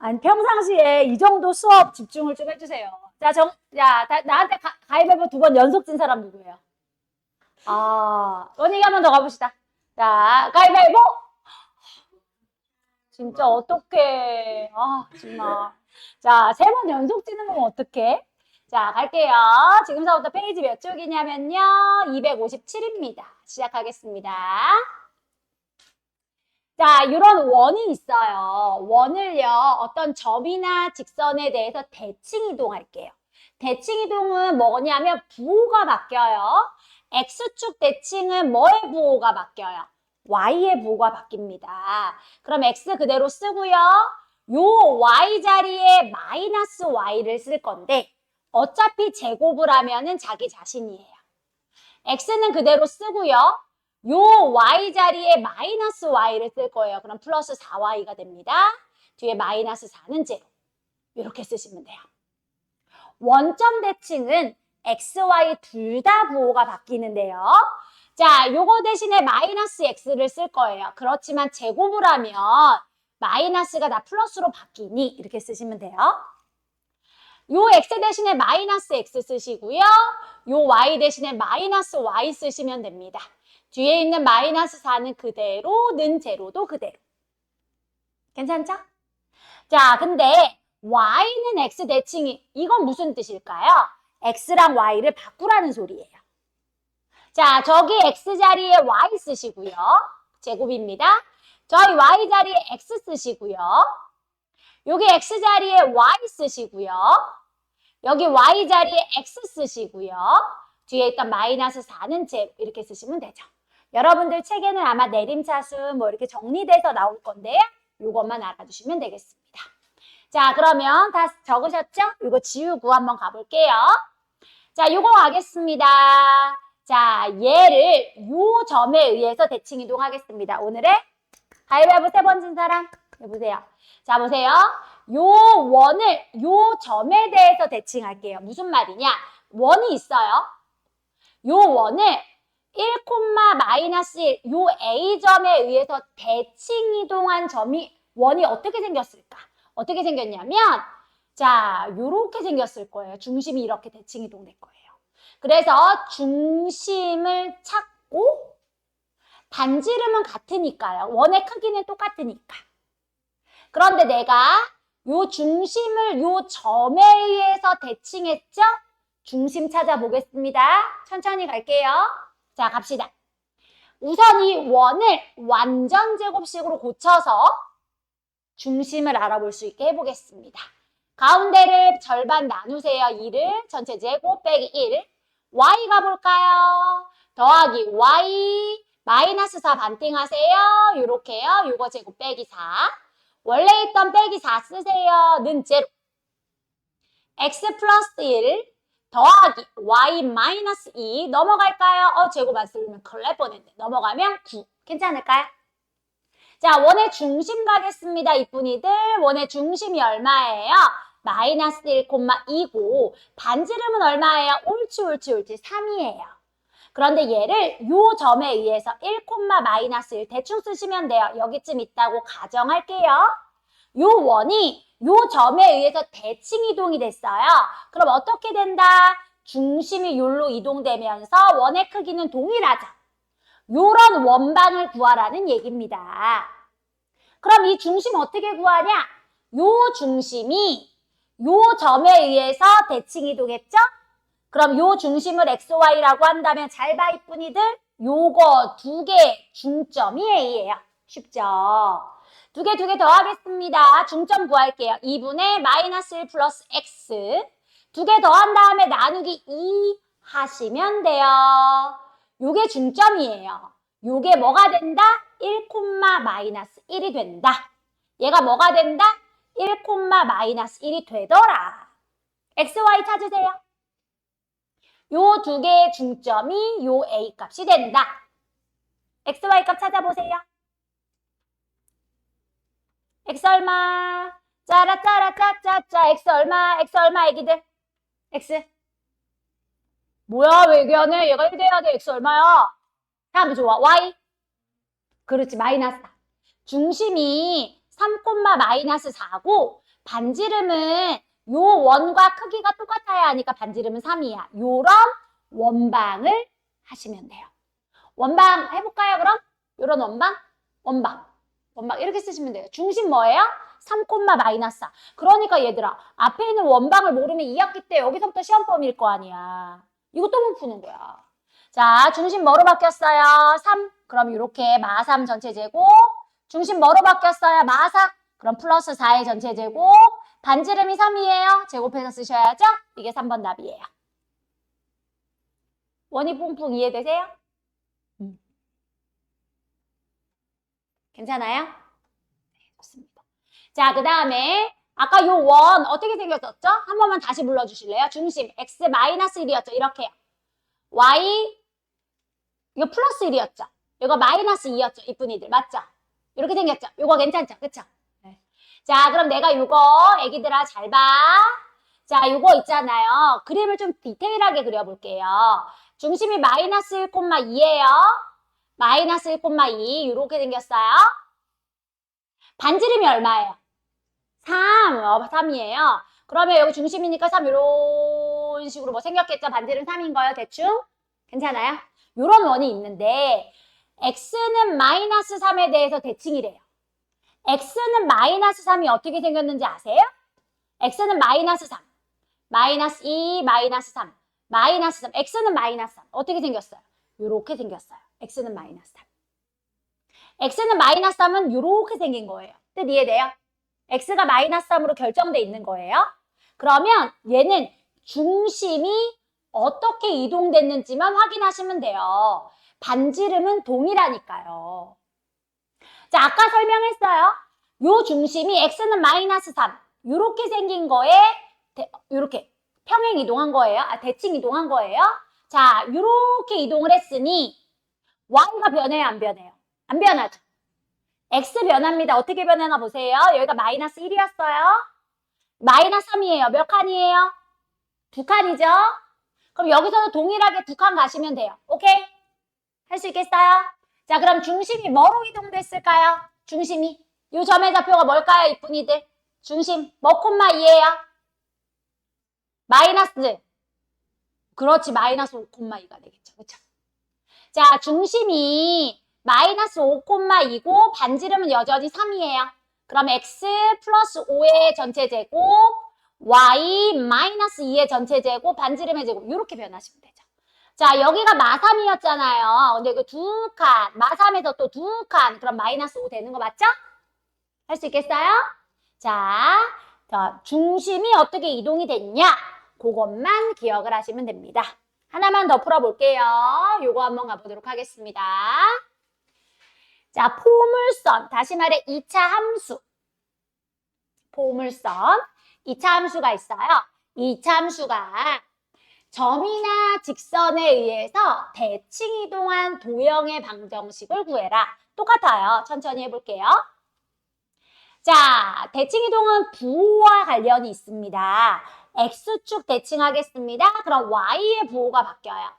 아니, 평상시에 이 정도 수업 집중을 좀 해주세요. 자, 정, 야, 다- 나한테 가, 가위바위보 두 번 연속 진 사람 누구예요? 아, 원희기 한번 더 가봅시다. 자, 가위바위보! 진짜 어떡해. 아, 정말. 자, 세 번 연속 지는 건 어떡해? 자, 갈게요. 지금서부터 페이지 몇 쪽이냐면요. 257입니다. 시작하겠습니다. 자, 이런 원이 있어요. 원을요, 어떤 점이나 직선에 대해서 대칭 이동할게요. 대칭 이동은 뭐냐면 부호가 바뀌어요. X축 대칭은 뭐의 부호가 바뀌어요? Y의 부호가 바뀝니다. 그럼 X 그대로 쓰고요. 요 Y 자리에 마이너스 Y를 쓸 건데 어차피 제곱을 하면은 자기 자신이에요. X는 그대로 쓰고요. 요 Y 자리에 마이너스 Y를 쓸 거예요. 그럼 플러스 4Y가 됩니다. 뒤에 마이너스 4는 제로. 이렇게 쓰시면 돼요. 원점 대칭은 X, Y 둘 다 부호가 바뀌는데요. 자, 요거 대신에 마이너스 X를 쓸 거예요. 그렇지만 제곱을 하면 마이너스가 다 플러스로 바뀌니 이렇게 쓰시면 돼요. 요 X 대신에 마이너스 X 쓰시고요. 요 Y 대신에 마이너스 Y 쓰시면 됩니다. 뒤에 있는 마이너스 4는 그대로, 는 제로도 그대로. 괜찮죠? 자, 근데 Y는 X 대칭이, 이건 무슨 뜻일까요? X랑 Y를 바꾸라는 소리예요. 자, 저기 X 자리에 Y 쓰시고요. 제곱입니다. 저희 Y 자리에 X 쓰시고요. 여기 X 자리에 Y 쓰시고요. 여기 Y 자리에 X 쓰시고요. 뒤에 있던 마이너스 4는 제로 이렇게 쓰시면 되죠. 여러분들 책에는 아마 내림차순 뭐 이렇게 정리돼서 나올 건데요. 이것만 알아두시면 되겠습니다. 자, 그러면 다 적으셨죠? 이거 지우고 한번 가볼게요. 자, 이거 가겠습니다. 자, 얘를 요 점에 의해서 대칭 이동하겠습니다. 오늘의 가위바위보 세 번진 사람 해보세요. 자, 보세요. 요 원을 요 점에 대해서 대칭할게요. 무슨 말이냐? 원이 있어요. 요 원을 1, 마이너스 1, 요 A점에 의해서 대칭 이동한 점이 원이 어떻게 생겼을까? 어떻게 생겼냐면 자, 요렇게 생겼을 거예요. 중심이 이렇게 대칭 이동될 거예요. 그래서 중심을 찾고 반지름은 같으니까요. 원의 크기는 똑같으니까. 그런데 내가 요 중심을 요 점에 의해서 대칭했죠? 중심 찾아보겠습니다. 천천히 갈게요. 자, 갑시다. 우선 이 원을 완전 제곱식으로 고쳐서 중심을 알아볼 수 있게 해보겠습니다. 가운데를 절반 나누세요. 2를 전체 제곱 빼기 1. y 가볼까요? 더하기 y 마이너스 4 반띵하세요. 요렇게요. 요거 제곱 빼기 4. 원래 있던 빼기 4 쓰세요. 는 제로. x 플러스 1 더하기 y 마이너스 2 넘어갈까요? 어 제곱 안 쓰면 큰일 날 뻔했네. 넘어가면 9. 괜찮을까요? 자, 원의 중심 가겠습니다. 이쁜이들. 원의 중심이 얼마예요? 마이너스 1,2고 반지름은 얼마예요? 옳지 옳지 옳지 3이에요. 그런데 얘를 요 점에 의해서 1, 마이너스 1 대충 쓰시면 돼요. 여기쯤 있다고 가정할게요. 요 원이 요 점에 의해서 대칭 이동이 됐어요. 그럼 어떻게 된다? 중심이 요로 이동되면서 원의 크기는 동일하죠. 요런 원방을 구하라는 얘기입니다. 그럼 이 중심 어떻게 구하냐? 요 중심이 요 점에 의해서 대칭 이동했죠? 그럼 요 중심을 XY라고 한다면 잘 봐, 이쁜이들. 요거 두 개 중점이 A예요. 쉽죠? 두 개, 두 개 더 하겠습니다. 중점 구할게요. 2분의 마이너스 1 플러스 X. 두 개 더한 다음에 나누기 2 하시면 돼요. 요게 중점이에요. 요게 뭐가 된다? 1, 마이너스 1이 된다. 얘가 뭐가 된다? 1, 마이너스 1이 되더라. XY 찾으세요. 요 두 개의 중점이 요 A 값이 된다. XY 값 찾아보세요. 얼마? 짜라 짜라 짜짜짜? X 얼마 애기들? X 뭐야 왜 얘기하네? 얘가 1 돼야 돼. X 얼마야? 다음 좋아. Y 그렇지 마이너스 4. 중심이 3, 마이너스 4고 반지름은 요 원과 크기가 똑같아야 하니까 반지름은 3이야. 요런 원방을 하시면 돼요. 원방 해볼까요, 그럼? 요런 원방? 원방. 원방 이렇게 쓰시면 돼요. 중심 뭐예요? 3, 마이너스 4. 그러니까 얘들아, 앞에 있는 원방을 모르면 2학기 때 여기서부터 시험 범위일 거 아니야. 이것도 못 푸는 거야. 자, 중심 뭐로 바뀌었어요? 3. 그럼 이렇게 마3 전체 제곱. 중심 뭐로 바뀌었어요? 마4. 그럼 플러스 4의 전체 제곱. 반지름이 3이에요. 제곱해서 쓰셔야죠? 이게 3번 답이에요. 원이 뿡뿡 이해되세요? 괜찮아요? 네, 좋습니다. 자, 그 다음에 아까 요 원 어떻게 생겼었죠? 한 번만 다시 불러주실래요? 중심 x 마이너스 1이었죠? 이렇게요. y 이거 플러스 1이었죠? 이거 마이너스 2였죠? 이쁜이들 맞죠? 이렇게 생겼죠? 이거 괜찮죠? 그쵸? 네. 자, 그럼 내가 이거 애기들아 잘 봐. 자, 이거 있잖아요. 그림을 좀 디테일하게 그려볼게요. 중심이 마이너스 1,2예요. 마이너스 1,2 이렇게 생겼어요. 반지름이 얼마예요? 3, 어, 3이에요. 그러면 여기 중심이니까 3 이런 식으로 뭐 생겼겠죠? 반지름 3인 거예요, 대충? 괜찮아요? 이런 원이 있는데 x는 마이너스 3에 대해서 대칭이래요. x는 마이너스 3이 어떻게 생겼는지 아세요? x는 마이너스 3, 마이너스 2, 마이너스 3, 마이너스 3, x는 마이너스 3. 어떻게 생겼어요? 이렇게 생겼어요. X는 마이너스 3. x는 마이너스 3은 이렇게 생긴 거예요. 뜻 이해돼요? x가 마이너스 3으로 결정돼 있는 거예요. 그러면 얘는 중심이 어떻게 이동됐는지만 확인하시면 돼요. 반지름은 동일하니까요. 자, 아까 설명했어요. 요 중심이 x는 마이너스 3. 이렇게 생긴 거에 이렇게 평행 이동한 거예요. 아, 대칭 이동한 거예요. 자, 이렇게 이동을 했으니 y가 변해요, 안 변해요? 안 변하죠. x 변합니다. 어떻게 변하나 보세요. 여기가 마이너스 1이었어요. 마이너스 3이에요. 몇 칸이에요? 두 칸이죠? 그럼 여기서도 동일하게 두 칸 가시면 돼요. 오케이? 할 수 있겠어요? 자, 그럼 중심이 뭐로 이동됐을까요? 중심이. 이 점의 좌표가 뭘까요, 이쁜이들? 중심. 뭐 콤마 2예요? 마이너스. 그렇지, 마이너스 5콤마 2가 되겠죠. 그쵸? 자, 중심이 마이너스 5콤마2고 반지름은 여전히 3이에요. 그럼 x 플러스 5의 전체 제곱, y 마이너스 2의 전체 제곱, 반지름의 제곱 이렇게 변하시면 되죠. 자, 여기가 마3이었잖아요. 근데 그 두 칸, 마3에서 또 두 칸, 그럼 마이너스 5 되는 거 맞죠? 할 수 있겠어요? 자, 자, 중심이 어떻게 이동이 됐냐? 그것만 기억을 하시면 됩니다. 하나만 더 풀어볼게요. 요거 한번 가보도록 하겠습니다. 자, 포물선. 다시 말해 2차 함수. 포물선. 2차 함수가 있어요. 2차 함수가 점이나 직선에 의해서 대칭 이동한 도형의 방정식을 구해라. 똑같아요. 천천히 해볼게요. 자, 대칭 이동은 부호와 관련이 있습니다. X축 대칭하겠습니다. 그럼 Y의 부호가 바뀌어요.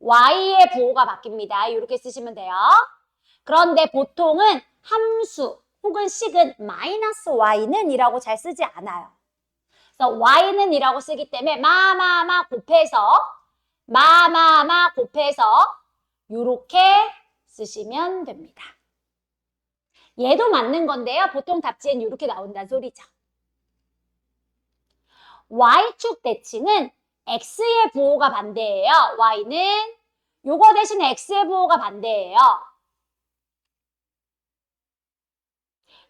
Y의 부호가 바뀝니다. 이렇게 쓰시면 돼요. 그런데 보통은 함수 혹은 식은 마이너스 Y는 이라고 잘 쓰지 않아요. 그래서 Y는 이라고 쓰기 때문에 마마마 곱해서 마마마 곱해서 이렇게 쓰시면 됩니다. 얘도 맞는 건데요. 보통 답지엔 이렇게 나온다는 소리죠. Y축 대칭은 X의 부호가 반대예요. Y는 요거 대신에 X의 부호가 반대예요.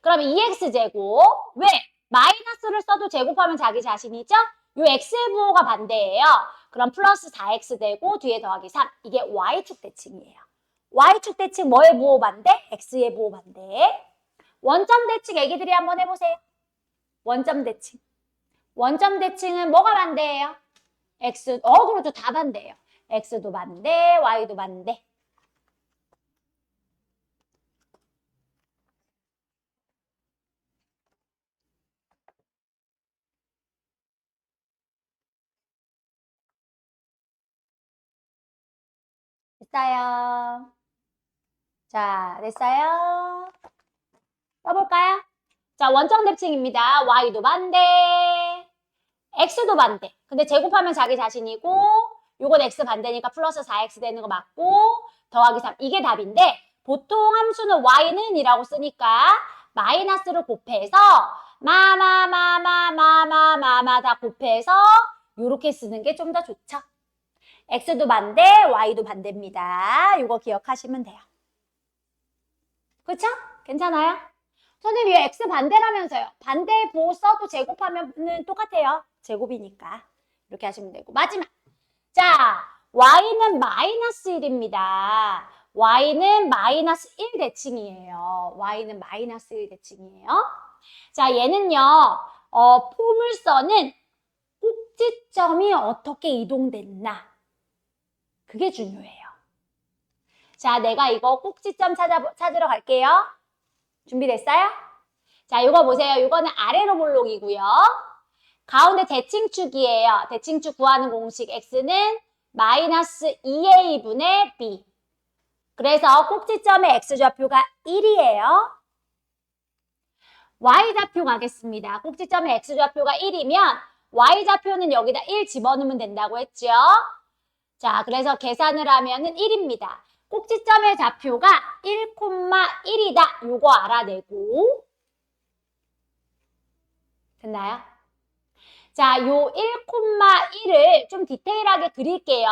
그럼 2X제곱 왜? 마이너스를 써도 제곱하면 자기 자신이죠? 요 X의 부호가 반대예요. 그럼 플러스 4X 되고 뒤에 더하기 3. 이게 Y축 대칭이에요. Y축 대칭 뭐의 부호 반대? X의 부호 반대. 원점 대칭 애기들이 한번 해보세요. 원점 대칭. 원점 대칭은 뭐가 반대예요? X, 어, 그렇죠. 다 반대예요. X도 반대, Y도 반대. 됐어요. 자, 됐어요. 써볼까요? 자, 원점 대칭입니다. y도 반대, x도 반대. 근데 제곱하면 자기 자신이고 요건 x 반대니까 플러스 4x 되는 거 맞고 더하기 3. 이게 답인데 보통 함수는 y는 이라고 쓰니까 마이너스를 곱해서 마마마마마마마마 다 곱해서 요렇게 쓰는 게 좀 더 좋죠. x도 반대, y도 반대입니다. 요거 기억하시면 돼요. 그쵸? 괜찮아요? 선생님, 이 x 반대라면서요. 반대 보호 써도 제곱하면 똑같아요. 제곱이니까. 이렇게 하시면 되고. 마지막. 자, y는 마이너스 1입니다. y는 마이너스 1 대칭이에요. y는 마이너스 1 대칭이에요. 자, 얘는요, 어, 포물선은 꼭지점이 어떻게 이동됐나. 그게 중요해요. 자, 내가 이거 꼭지점 찾아, 찾으러 갈게요. 준비됐어요? 자, 이거 보세요. 이거는 아래로 볼록이고요. 가운데 대칭축이에요. 대칭축 구하는 공식 x는 마이너스 2a분의 b. 그래서 꼭지점의 x좌표가 1이에요. y좌표 가겠습니다. 꼭지점의 x좌표가 1이면 y좌표는 여기다 1 집어넣으면 된다고 했죠. 자, 그래서 계산을 하면 은 1입니다. 꼭지점의 좌표가 1,1이다. 요거 알아내고 됐나요? 자, 요 1,1을 좀 디테일하게 그릴게요.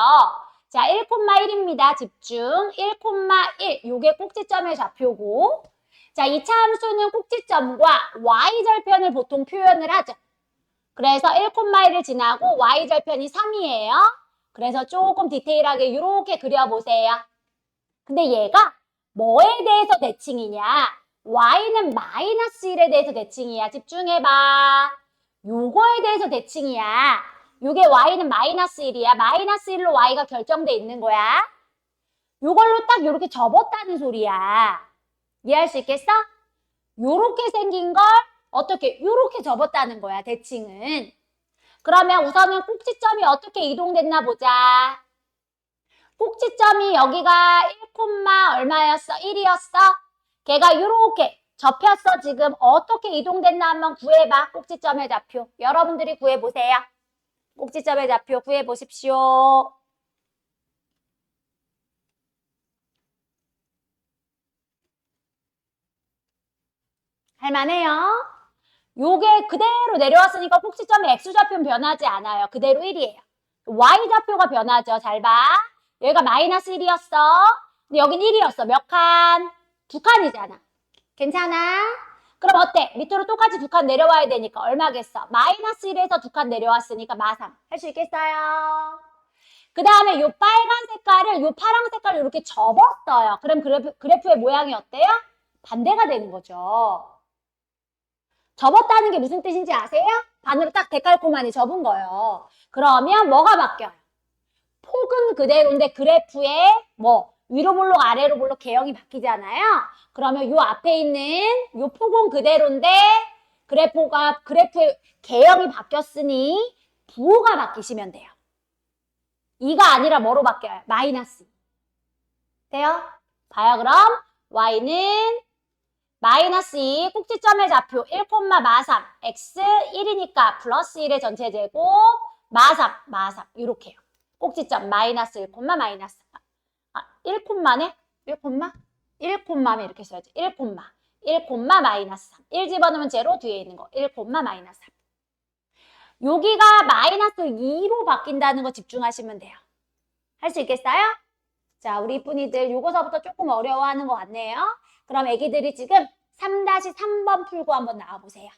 자, 1,1입니다. 집중. 1,1. 요게 꼭지점의 좌표고. 자, 2차 함수는 꼭지점과 y절편을 보통 표현을 하죠. 그래서 1,1을 지나고 y절편이 3이에요. 그래서 조금 디테일하게 이렇게 그려보세요. 근데 얘가 뭐에 대해서 대칭이냐? y는 마이너스 1에 대해서 대칭이야. 집중해봐. 요거에 대해서 대칭이야. 요게 y는 마이너스 1이야. 마이너스 1로 y가 결정돼 있는 거야. 요걸로 딱 요렇게 접었다는 소리야. 이해할 수 있겠어? 요렇게 생긴 걸 어떻게 요렇게 접었다는 거야. 대칭은. 그러면 우선은 꼭지점이 어떻게 이동됐나 보자. 꼭지점이 여기가 1, 얼마였어? 1이었어? 걔가 이렇게 접혔어 지금 어떻게 이동됐나 한번 구해봐. 꼭지점의 좌표. 여러분들이 구해보세요. 꼭지점의 좌표 구해보십시오. 할만해요. 요게 그대로 내려왔으니까 꼭지점의 x좌표는 변하지 않아요. 그대로 1이에요. y좌표가 변하죠. 잘 봐. 여기가 마이너스 1이었어. 근데 여긴 1이었어. 몇 칸? 두 칸이잖아. 괜찮아? 그럼 어때? 밑으로 똑같이 두 칸 내려와야 되니까 얼마겠어? 마이너스 1에서 두 칸 내려왔으니까 마삼. 할 수 있겠어요? 그 다음에 요 빨간 색깔을 요 파랑 색깔을 이렇게 접었어요. 그럼 그래프, 그래프의 모양이 어때요? 반대가 되는 거죠. 접었다는 게 무슨 뜻인지 아세요? 반으로 딱 데칼코마니 접은 거예요. 그러면 뭐가 바뀌어요? 폭은 그대로인데 그래프에 뭐 위로 볼록 아래로 볼록 개형이 바뀌잖아요. 그러면 요 앞에 있는 요 폭은 그대로인데 그래프가 그래프의 개형이 바뀌었으니 부호가 바뀌시면 돼요. 2가 아니라 뭐로 바뀌어요? 마이너스. 돼요? 봐요 그럼 y는 마이너스 2 꼭지점의 좌표 1, 마삼 x 1이니까 플러스 1의 전체 제곱 마삼 마삼 이렇게요. 꼭지점 마이너스 1, 마이너스 아, 1, 네 1, 1, 이렇게 써야지. 1, 1, 마이너스 3. 1 집어넣으면 제로 뒤에 있는 거. 1, 마이너스 3. 여기가 마이너스 2로 바뀐다는 거 집중하시면 돼요. 할 수 있겠어요? 자, 우리 이쁜이들 요거서부터 조금 어려워하는 것 같네요. 그럼 애기들이 지금 3-3번 풀고 한번 나와보세요.